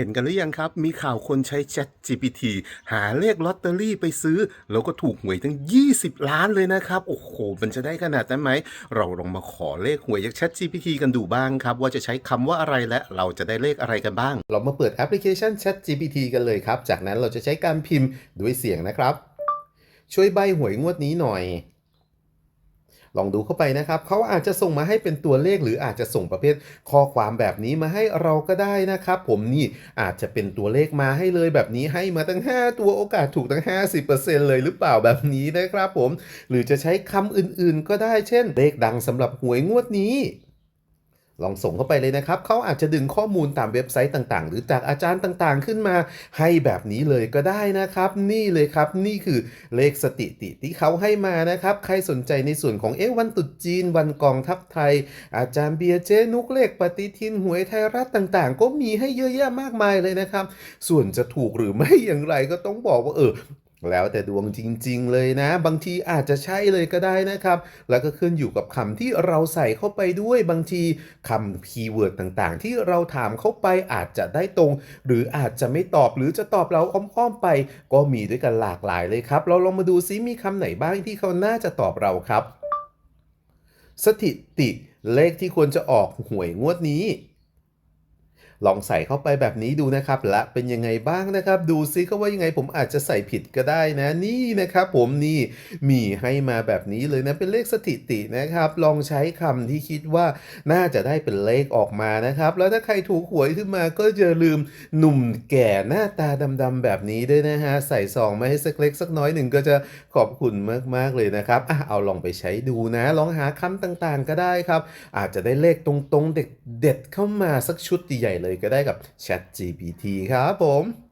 เห็นกันหรือยังครับ มีข่าวคนใช้ Chat GPT หาเลขลอตเตอรี่ไปซื้อ แล้วก็ถูกหวยทั้ง 20 ล้านเลยนะครับ โอ้โห มันจะได้ขนาดนั้นไหม เราลองมาขอเลขหวยจาก Chat GPT กันดูบ้างครับ ว่าจะใช้คำว่าอะไรและเราจะได้เลขอะไรกันบ้าง เรามาเปิดแอปพลิเคชัน Chat GPT กันเลยครับ จากนั้นเราจะใช้การพิมพ์ด้วยเสียงนะครับ ช่วยใบหวยงวดนี้หน่อย ลองดูเข้าไปนะครับเขาอาจจะส่งมาให้เป็นตัวเลขหรืออาจจะส่งประเภทข้อความแบบนี้มาให้เราก็ได้นะครับ ผมนี่อาจจะเป็นตัวเลขมาให้เลยแบบนี้ให้มาตั้ง 5 ตัวโอกาสถูกตั้ง 50%เลยหรือเปล่าแบบนี้นะครับผม หรือจะใช้คำอื่นๆก็ได้เช่น เลขดังสำหรับหวยงวดนี้ ลองส่งเข้าไปเลยนะครับ เขาอาจจะดึงข้อมูลตามเว็บไซต์ต่างๆ หรือจากอาจารย์ต่างๆ ขึ้นมาให้แบบนี้เลยก็ได้นะครับ นี่เลยครับ นี่คือเลขสถิติที่เขาให้มานะครับ ใครสนใจในส่วนของเอ๊ะวันตรุษจีน วันกองทัพไทย อาจารย์เบียเจนุกเลขปฏิทินหวยไทยรัฐต่างๆ ก็มีให้เยอะแยะมากมายเลยนะครับ ส่วนจะถูกหรือไม่อย่างไรก็ต้องบอกว่าเออ แล้วแต่ดวงจริง ๆ เลยนะ บางทีอาจจะใช่เลยก็ได้นะครับ แล้วก็ขึ้นอยู่กับคำที่เราใส่เข้าไปด้วยบางทีคำคีย์เวิร์ดต่างๆ ที่เราถามเข้าไปอาจจะได้ตรง หรืออาจจะไม่ตอบหรือจะตอบเราอ้อมๆไป ก็มีด้วยกันหลากหลายเลยครับ เราลองมาดูซิมีคำไหนบ้างที่เขาน่าจะตอบเราครับ สถิติเลขที่ควรจะออกหวยงวดนี้ ลองใส่เข้าไปแบบนี้ดูนะครับ และเป็นยังไงบ้างนะครับ ดูซิก็ว่ายังไงผมอาจจะใส่ผิดก็ได้นะนี่นะครับ ผมนี่มีให้มาแบบนี้เลยนะเป็นเลขสถิตินะครับ ลองใช้คำที่คิดว่าน่าจะได้เป็นเลขออกมานะครับ แล้วถ้าใครถูกหวยขึ้นมาก็อย่าลืมหนุ่มแก่หน้าตาดำๆแบบนี้ด้วยนะฮะใส่ซองมาให้สักเล็กสักน้อยหนึ่งก็จะขอบคุณมากๆเลยนะครับอะเอาลองไปใช้ดูนะ ลองหาคำต่างๆก็ได้ครับ อาจจะได้เลขตรงๆเด็ดๆเข้ามาสักชุดใหญ่ๆเลยก็ได้กับ Chat GPT ครับผม